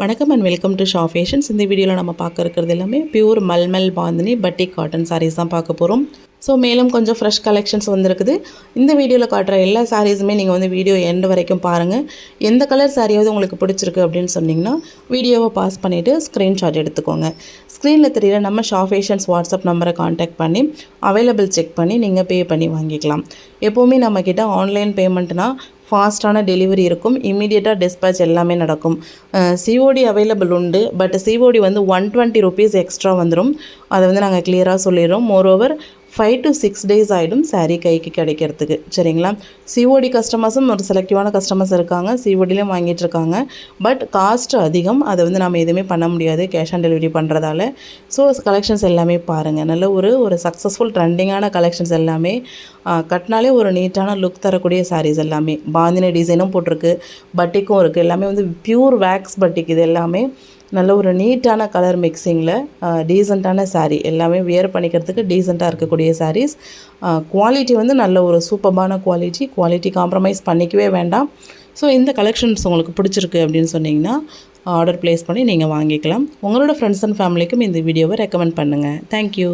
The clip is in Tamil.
வணக்கம் and welcome to Shah fashions இந்த வீடியோவில் நம்ம பார்க்க இருக்கிறது எல்லாமே pure mulmul bandhani batik cotton saris தான் பார்க்க போகிறோம் ஸோ மேலும் கொஞ்சம் ஃப்ரெஷ் கலெக்ஷன்ஸ் வந்திருக்குது. இந்த வீடியோவில் காட்டுற எல்லா சாரீஸுமே நீங்கள் வந்து வீடியோ எண்ட் வரைக்கும் பாருங்கள் எந்த கலர் சாரியாவது உங்களுக்கு பிடிச்சிருக்கு அப்படின்னு சொன்னிங்கன்னா வீடியோவை பாஸ் பண்ணிவிட்டு ஸ்க்ரீன்ஷாட் எடுத்துக்கோங்க. ஸ்க்ரீனில் தெரியிற நம்ம ஷா ஃபேஷன்ஸ் வாட்ஸ்அப் நம்பரை காண்டாக்ட் பண்ணி அவைலபிள் செக் பண்ணி நீங்கள் பே பண்ணி வாங்கிக்கலாம். எப்போவுமே நம்மக்கிட்ட ஆன்லைன் பேமெண்ட்னால் ஃபாஸ்ட்டான டெலிவரி இருக்கும். இமீடியட்டாக டிஸ்பேச் எல்லாமே நடக்கும். சிஓடி அவைலபிள் உண்டு. பட் சிஓடி வந்து ஒன் டுவெண்ட்டி ருபீஸ் எக்ஸ்ட்ரா வந்துடும் அதை வந்து நாங்கள் கிளியராக சொல்லிடுறோம். Moreover five to six days ஆகிடும் சாரீ கைக்கு கிடைக்கிறதுக்கு. சரிங்களா? சிஓடி கஸ்டமர்ஸும் ஒரு செலக்டிவான கஸ்டமர்ஸ் இருக்காங்க. சிஓடிலையும் வாங்கிட்டு இருக்காங்க. பட் காஸ்ட் அதிகம். அதை வந்து நம்ம எதுவுமே பண்ண முடியாது. கேஷ் ஆன் டெலிவரி பண்ணுறதால ஸோ கலெக்ஷன்ஸ் எல்லாமே பாருங்கள் நல்ல ஒரு ஒரு சக்ஸஸ்ஃபுல் ட்ரெண்டிங்கான கலெக்ஷன்ஸ் எல்லாமே கட்டினாலே ஒரு நீட்டான லுக் தரக்கூடிய சாரீஸ் எல்லாமே. பாந்தினி டிசைனும் போட்டிருக்கு. பட்டிக்கும் இருக்குது எல்லாமே வந்து பியூர் வேக்ஸ் பட்டிக் இது எல்லாமே. நல்ல ஒரு நீட்டான கலர் மிக்சிங்கில் டீசெண்டான சாரீ எல்லாமே வியர் பண்ணிக்கிறதுக்கு டீசெண்டாக இருக்கக்கூடிய சாரீஸ் குவாலிட்டி வந்து நல்ல ஒரு சூப்பர்பான குவாலிட்டி குவாலிட்டி காம்ப்ரமைஸ் பண்ணிக்கவே வேண்டாம். ஸோ இந்த கலெக்ஷன்ஸ் உங்களுக்கு பிடிச்சிருக்கு அப்படின்னு சொன்னீங்கன்னா ஆர்டர் ப்ளேஸ் பண்ணி நீங்கள் வாங்கிக்கலாம். உங்களோட ஃப்ரெண்ட்ஸ் அண்ட் ஃபேமிலிக்கும் இந்த வீடியோவை ரெக்கமெண்ட் பண்ணுங்கள் தேங்க்யூ